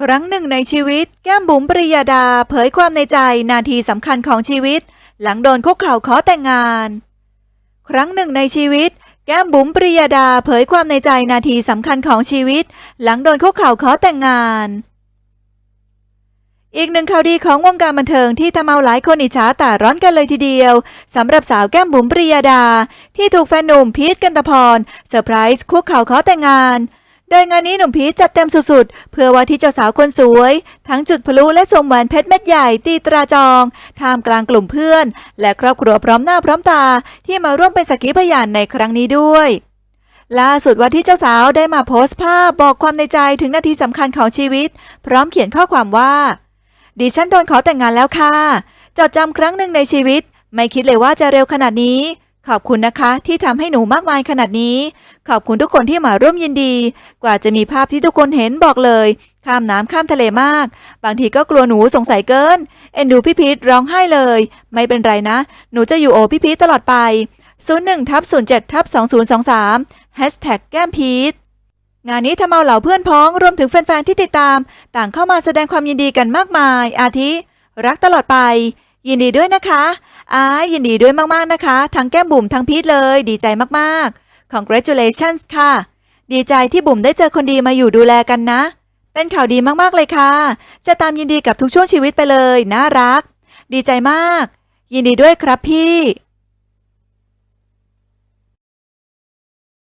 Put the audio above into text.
ครั้งหนึ่งในชีวิตแก้มบุ๋มปริยาดาเผยความในใจนาทีสำคัญของชีวิต หลังโดนคุกเข่าขอแต่งงาน ครั้งหนึ่งในชีวิต แก้มบุ๋มปริยาดาเผยความในใจนาทีสำคัญของชีวิต หลังโดนคุกเข่าขอแต่งงาน อีกหนึ่งข่าวดีของวงการบันเทิงที่ทำเอาหลายคนอิจฉาแต่ร้อนกันเลยทีเดียวสำหรับสาวแก้มบุ๋มปริยาดา ที่ถูกแฟนหนุ่มพีทกันตะพรเซอร์ไพรส์คุกเข่าขอแต่งงาน โดยงานนี้หนุ่มพีชจัดเต็มสุดๆ เพื่อว่าที่เจ้าสาวคนสวย ทั้งจุดพลุและสมหวนเพชรเม็ดใหญ่ตีตราจองท่ามกลางกลุ่มเพื่อน และครอบครัวพร้อมหน้าพร้อมตาที่มาร่วมเป็นสักขีพยานในครั้งนี้ด้วยล่าสุดว่าที่เจ้าสาวได้มาโพสต์ภาพบอกความในใจถึงนาทีสำคัญของชีวิต พร้อมเขียนข้อความว่า ดิฉันโดนขอแต่งงานแล้วค่ะจดจำครั้งหนึ่งในชีวิต ไม่คิดเลยว่าจะเร็วขนาดนี้ ขอบคุณนะคะที่ทำให้หนูมากมายขนาดนี้ ขอบคุณทุกคนที่มาร่วมยินดี กว่าจะมีภาพที่ทุกคนเห็นบอกเลย ข้ามน้ำข้ามทะเลมาก บางทีก็กลัวหนูสงสัยเกิน เอ็นดูพี่พีทร้องไห้เลย ไม่เป็นไรนะ หนูจะอยู่โอพี่พีทตลอดไป 01ทับ07ทับ2023 Hashtag แก้มพีทงานนี้ทำเอาเหล่าเพื่อนพ้องรวมถึงแฟนๆที่ติดตาม ต่างเข้ามาแสดงความยินดีกันมากมาย อาทิ รักตลอดไป ยินดีด้วยนะคะอายยินดีด้วยมากๆนะคะ ทั้งแก้มบุ๋มทั้งพีทเลย ดีใจมากๆ congratulations ค่ะ ดีใจที่บุ๋มได้เจอคนดีมาอยู่ดูแลกันนะ เป็นข่าวดีมากๆเลยค่ะ จะตามยินดีกับทุกช่วงชีวิตไปเลย น่ารัก ดีใจมาก ยินดีด้วยครับพี่